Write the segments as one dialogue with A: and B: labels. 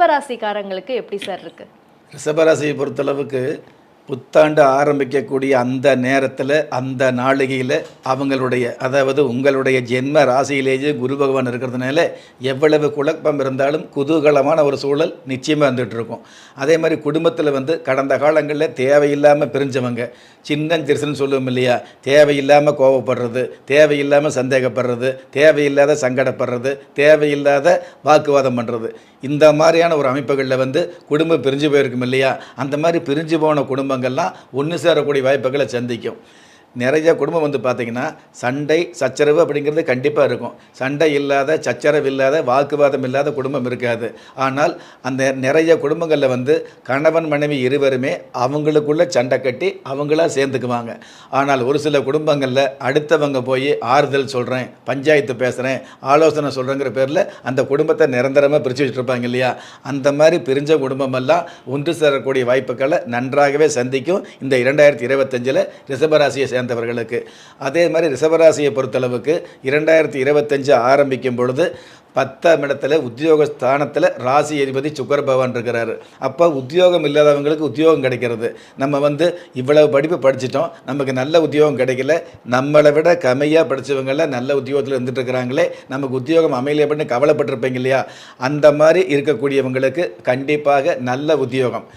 A: ரிஷபராசிக்காரங்களுக்கு எப்படி சார் இருக்கு?
B: ரிஷபராசியை பொறுத்தளவுக்கு புத்தாண்டு ஆரம்பிக்கக்கூடிய அந்த நேரத்தில் அந்த நாளிகையில் அவங்களுடைய அதாவது உங்களுடைய ஜென்ம ராசியிலேயே குரு பகவான் இருக்கிறதுனால எவ்வளவு குழப்பம் இருந்தாலும் குதூகலமான ஒரு சூழல் நிச்சயமாக இருந்துகிட்டு இருக்கும் அதே மாதிரி குடும்பத்தில் வந்து கடந்த காலங்களில் தேவையில்லாமல் பிரிஞ்சவங்க சின்ன சிறுசுன்னு சொல்லுவோம் இல்லையா? தேவையில்லாமல் கோவப்படுறது தேவையில்லாமல் சந்தேகப்படுறது தேவையில்லாத சங்கடப்படுறது தேவையில்லாத வாக்குவாதம் பண்ணுறது இந்த மாதிரியான ஒரு அமைப்புகளில் வந்து குடும்பம் பிரிஞ்சு போயிருக்கும் இல்லையா? அந்த மாதிரி பிரிஞ்சு போன குடும்பங்கள்லாம் ஒன்று சேரக்கூடிய வாய்ப்புகளை சந்திக்கும். நிறைய குடும்பம் வந்து பார்த்திங்கன்னா சண்டை சச்சரவு அப்படிங்கிறது கண்டிப்பாக இருக்கும். சண்டை இல்லாத சச்சரவு இல்லாத வாக்குவாதம் இல்லாத குடும்பம் இருக்காது. ஆனால் அந்த நிறைய குடும்பங்களில் வந்து கணவன் மனைவி இருவருமே அவங்களுக்குள்ள சண்டை கட்டி அவங்களா சேர்ந்துக்குவாங்க. ஆனால் ஒரு சில குடும்பங்களில் அடுத்தவங்க போய் ஆறுதல் சொல்கிறேன் பஞ்சாயத்து பேசுகிறேன் ஆலோசனை சொல்கிறேங்கிற பேரில் அந்த குடும்பத்தை நிரந்தரமாக பிரித்து வச்சுருப்பாங்க இல்லையா? அந்த மாதிரி பிரிஞ்ச குடும்பமெல்லாம் ஒன்று சேரக்கூடிய வாய்ப்புகளை நன்றாகவே சந்திக்கும். இந்த இரண்டாயிரத்தி இருபத்தஞ்சில் ரிஷபராசியை சேர்ந்தவர்களுக்கு. அதே மாதிரி ரிஷபராசியை பொறுத்தளவுக்கு இரண்டாயிரத்தி இருபத்தஞ்சு ஆரம்பிக்கும் பொழுது பத்தாம் இடத்துல உத்தியோக ஸ்தானத்தில் ராசி அதிபதி சுக்கர் பகவான் இருக்கிறாரு. அப்போ உத்தியோகம் இல்லாதவங்களுக்கு உத்தியோகம் கிடைக்கிறது. நம்ம வந்து இவ்வளவு படிப்பு படிச்சிட்டோம். நமக்கு நல்ல உத்தியோகம் கிடைக்கல. நம்மளை விட கம்மியாக படித்தவங்களாம் நல்ல உத்தியோகத்தில் இருந்துட்டு இருக்கிறாங்களே. நமக்கு உத்தியோகம் அமையல அப்படின்னு கவலைப்பட்டிருப்பீங்க இல்லையா? அந்த மாதிரி இருக்கக்கூடியவங்களுக்கு கண்டிப்பாக நல்ல உத்தியோகம்.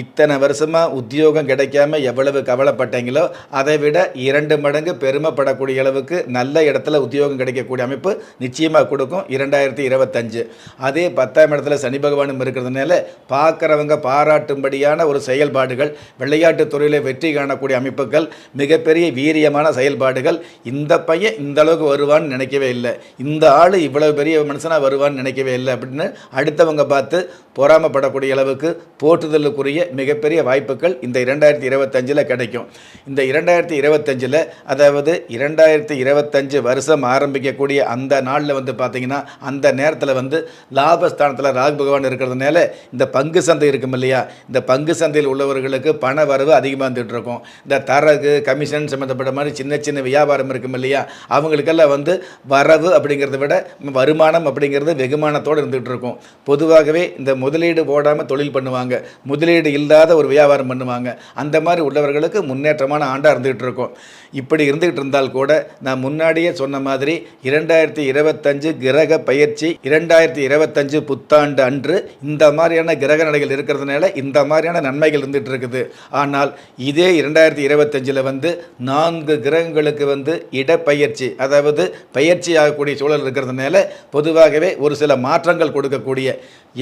B: இத்தனை வருஷமாக உத்தியோகம் கிடைக்காம எவ்வளவு கவலைப்பட்டீங்களோ அதை விட இரண்டு மடங்கு பெருமைப்படக்கூடிய அளவுக்கு நல்ல இடத்துல உத்தியோகம் கிடைக்கக்கூடிய அமைப்பு நிச்சயமாக கொடுக்கும் இரண்டாயிரத்தி இருபத்தஞ்சு. அதே பத்தாம் இடத்துல சனி பகவானும் இருக்கிறதுனால பார்க்குறவங்க பாராட்டும்படியான ஒரு செயல்பாடுகள் விளையாட்டுத் துறையில் வெற்றி காணக்கூடிய அமைப்புகள் மிகப்பெரிய வீரியமான செயல்பாடுகள். இந்த பையன் இந்த அளவுக்கு வருவான்னு நினைக்கவே இல்லை. இந்த ஆள் இவ்வளவு பெரிய மனுஷனாக வருவான்னு நினைக்கவே இல்லை அப்படின்னு அடுத்தவங்க பார்த்து பொறாமப்படக்கூடிய அளவுக்கு போற்றுதலுக்குரிய மிகப்பெரிய வாய்ப்புகள் இந்த இரண்டாயிரத்தி இருபத்தஞ்சில் கிடைக்கும். இந்த இரண்டாயிரத்தி இருபத்தஞ்சில் அதாவது இரண்டாயிரத்தி இருபத்தஞ்சு வருஷம் ஆரம்பிக்கக்கூடிய அந்த நாளில் வந்து பார்த்திங்கன்னா அந்த நேரத்தில் வந்து லாபஸ்தானத்தில் ராகு பகவான் இருக்கிறதுனால இந்த பங்கு சந்தை இருக்கும் இல்லையா? இந்த பங்கு சந்தையில் உள்ளவர்களுக்கு பண வரவு அதிகமாக வந்துட்டு இருக்கும். இந்த தரகு கமிஷன் சம்மந்தப்பட்ட மாதிரி சின்ன சின்ன வியாபாரம் இருக்கும் இல்லையா? அவங்களுக்கெல்லாம் வந்து வரவு அப்படிங்கிறத விட வருமானம் அப்படிங்கிறது வெகுமானத்தோடு இருந்துகிட்டு இருக்கும். பொதுவாகவே இந்த முதலீடு போடாமல் தொழில் பண்ணுவாங்க. முதலீடு இல்லாத ஒரு வியாபாரம் பண்ணுவாங்க. அந்த மாதிரி உள்ளவர்களுக்கு முன்னேற்றமான ஆண்டாக இருந்துகிட்டு இருக்கும். இப்படி இருந்துகிட்டு இருந்தால் கூட நான் முன்னாடியே சொன்ன மாதிரி இரண்டாயிரத்தி இருபத்தஞ்சு கிரக பயிற்சி இரண்டாயிரத்தி இருபத்தஞ்சு புத்தாண்டு அன்று இந்த மாதிரியான கிரக நடைகள் இருக்கிறதுனால இந்த மாதிரியான நன்மைகள் இருந்துகிட்டு இருக்குது. ஆனால் இதே இரண்டாயிரத்தி இருபத்தஞ்சில் வந்து நான்கு கிரகங்களுக்கு வந்து இடப்பெயர்ச்சி அதாவது பயிற்சி ஆகக்கூடிய சூழல் இருக்கிறதுனால பொதுவாகவே ஒரு சில மாற்றங்கள் கொடுக்கக்கூடிய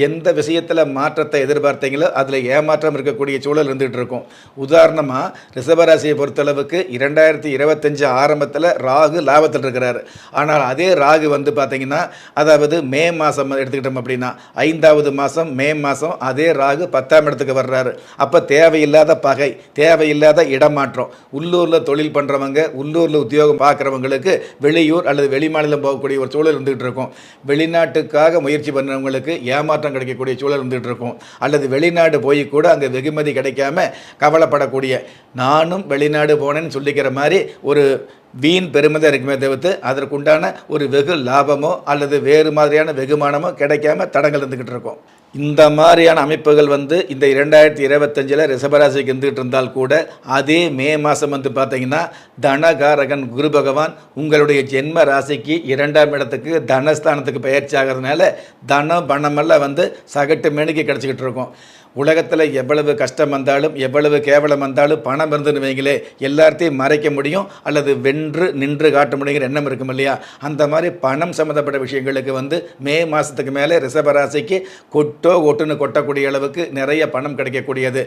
B: எந்த விஷயத்தில் மாற்றத்தை எதிர்பார்த்தீங்களோ அதில் ஏமாற்றம் இருக்கக்கூடிய சூழல் இருந்துகிட்டு இருக்கும். உதாரணமாக ரிஷபராசியை பொறுத்தளவுக்கு இரண்டாயிரத்தி இருபத்தஞ்சு ஆரம்பத்தில் ராகு லாபத்தில் இருக்கிறாரு. ஆனால் அதே ராகு வந்து பார்த்தீங்கன்னா அதாவது மே மாதம் எடுத்துக்கிட்டோம் அப்படின்னா ஐந்தாவது மாதம் மே மாதம் அதே ராகு பத்தாம் இடத்துக்கு வர்றாரு. அப்போ தேவையில்லாத பகை தேவையில்லாத இடமாற்றம். உள்ளூரில் தொழில் பண்ணுறவங்க உள்ளூரில் உத்தியோகம் பார்க்குறவங்களுக்கு வெளியூர் அல்லது வெளிமாநிலம் போகக்கூடிய ஒரு சூழல் இருந்துகிட்டு இருக்கும். வெளிநாட்டுக்காக முயற்சி பண்ணுறவங்களுக்கு ஏமாற்றம் கிடைக்கக்கூடிய சூழல் இருந்துகிட்டு இருக்கும். அல்லது வெளிநாடு போய் கூட அங்கே வெகுமதி கிடைக்காம கவலைப்படக்கூடிய நானும் வெளிநாடு போனேன்னு சொல்லிக்கிற மாதிரி ஒரு வீண் பெருமிதம் இருக்குமே தவிர்த்து அதற்குண்டான ஒரு வெகு லாபமோ அல்லது வேறு மாதிரியான வெகுமானமோ கிடைக்காம தடங்கள் இருந்துக்கிட்டு இருக்கும். இந்த மாதிரியான அமைப்புகள் வந்து இந்த இரண்டாயிரத்தி இருபத்தஞ்சில் ரிஷபராசிக்கு இருந்துகிட்டு இருந்தால் கூட அதே மே மாதம் வந்து பார்த்தீங்கன்னா தனகாரகன் குரு பகவான் உங்களுடைய ஜென்ம ராசிக்கு இரண்டாம் இடத்துக்கு தனஸ்தானத்துக்கு பயிற்சி ஆகிறதுனால தனம் பணமெல்லாம் வந்து சகட்டு மேனிக்கு கிடச்சிக்கிட்டு இருக்கும். உலகத்தில் எவ்வளவு கஷ்டம் வந்தாலும் எவ்வளவு கேவலம் வந்தாலும் பணம் இருந்துன்னு வைங்களே எல்லாத்தையும் மறைக்க முடியும் அல்லது வென்று நின்று காட்ட முடியுங்கிற எண்ணம் இருக்கும் இல்லையா? அந்த மாதிரி பணம் சம்மந்தப்பட்ட விஷயங்களுக்கு வந்து மே மாதத்துக்கு மேலே ரிஷபராசிக்கு கொட்டோ கொட்டுன்னு கொட்டக்கூடிய அளவுக்கு நிறைய பணம் கிடைக்கக்கூடியது.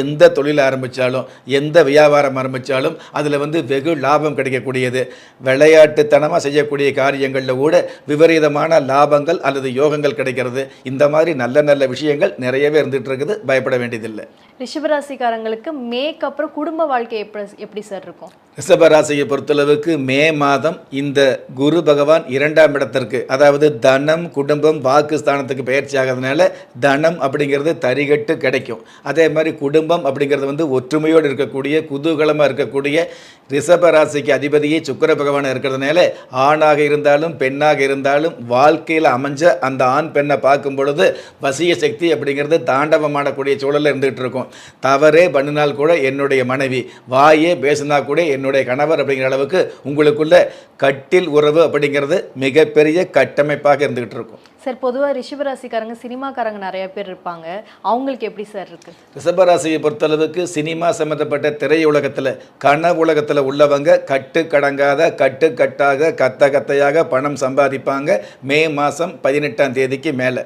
B: எந்த தொழில் ஆரம்பித்தாலும் எந்த வியாபாரம் ஆரம்பித்தாலும் அதில் வந்து வெகு லாபம் கிடைக்கக்கூடியது. விளையாட்டுத்தனமாக செய்யக்கூடிய காரியங்களில் கூட விபரீதமான லாபங்கள் அல்லது யோகங்கள் கிடைக்கிறது. இந்த மாதிரி நல்ல நல்ல விஷயங்கள் நிறையவே இருந்துகிட்டு இருக்குது. பயப்பட வேண்டியதில்லை.
A: ரிஷபராசிக்காரங்களுக்கு மேக்கு அப்புறம் குடும்ப வாழ்க்கை எப்படி எப்படி சார் இருக்கும்?
B: ரிஷபராசியை பொறுத்தளவுக்கு மே மாதம் இந்த குரு பகவான் இரண்டாம் இடத்திற்கு அதாவது தனம் குடும்பம் வாக்கு ஸ்தானத்துக்கு பயிற்சி ஆகிறதுனால தனம் அப்படிங்கிறது தரிகட்டு கிடைக்கும். அதே மாதிரி குடும்பம் அப்படிங்கிறது வந்து ஒற்றுமையோடு இருக்கக்கூடிய குதூகலமாக இருக்கக்கூடிய ரிஷபராசிக்கு அதிபதியே சுக்கிர பகவான் இருக்கிறதுனால ஆணாக இருந்தாலும் பெண்ணாக இருந்தாலும் வாழ்க்கையில் அமைஞ்ச அந்த ஆண் பெண்ணை பார்க்கும் பொழுது வசிய சக்தி அப்படிங்கிறது தாண்டவமாடக்கூடிய சூழலில் இருந்துகிட்டு இருக்கும். தவறே பண்ணினால் கூட என்னுடைய மனைவி வாயே பேசினா கூட என்னுடைய கணவர் அப்படிங்கிற அளவுக்கு உங்களுக்குள்ள கட்டில் உறவு அப்படிங்கிறது மிகப்பெரிய கட்டமைப்பாக இருந்துகிட்டு இருக்கும்.
A: சார் பொதுவாக ரிஷபராசிக்காரங்க சினிமாக்காரங்க நிறைய பேர் இருப்பாங்க. அவங்களுக்கு எப்படி சார் இருக்கு?
B: ரிஷபராசியை பொறுத்தளவுக்கு சினிமா சம்மந்தப்பட்ட திரையுலகத்தில் கன உலகத்தில் உள்ளவங்க கட்டுக்கடங்காத கட்டுக்கட்டாக கத்த கத்தையாக பணம் சம்பாதிப்பாங்க மே மாதம் பதினெட்டாம் தேதிக்கு மேலே.